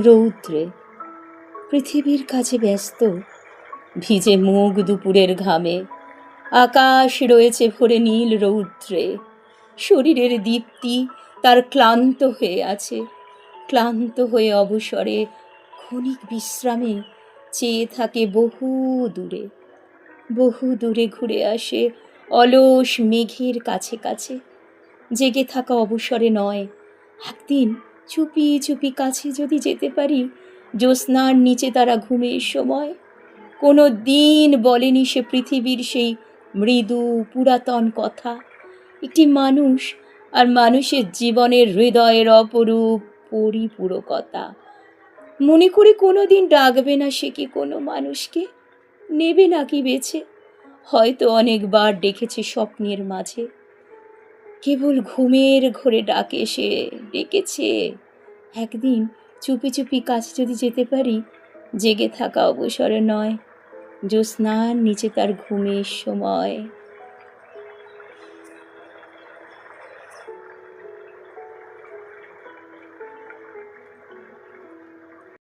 রৌদ্রে পৃথিবীর কাছে ব্যস্ত, ভিজে মুখ দুপুরের ঘামে, আকাশ রয়েছে ভরে নীল রৌদ্রে, শরীরের দীপ্তি তার ক্লান্ত হয়ে আছে, ক্লান্ত হয়ে অবসরে ক্ষণিক বিশ্রামে চেয়ে থাকে বহু দূরে বহু দূরে ঘুরে আসে অলস মেঘের কাছে কাছে, জেগে থাকা অবসরে নয়, একদিন চুপি চুপি কাছে যদি যেতে পারি, জ্যোৎস্নার নিচে তারা ঘুমের সময়। কোনো দিন বলেনি সে পৃথিবীর সেই মৃদু পুরাতন কথা। একটি মানুষ আর মানুষের জীবনের হৃদয়ের অপরূপ পরিপূরকতা। মনে করে কোনো দিন ডাকবে না সে কি কোনো মানুষকে? নেবে নাকি বেছে? হয়তো অনেকবার ডেকেছে স্বপ্নের মাঝে। কেবল ঘুমের ঘরে ডাকে সে ডেকেছে। একদিন চুপি চুপি কাছে যদি যেতে পারি, জেগে থাকা অবসরে নয়। জ্যোৎস্নার নিচে তার ঘুমের সময়।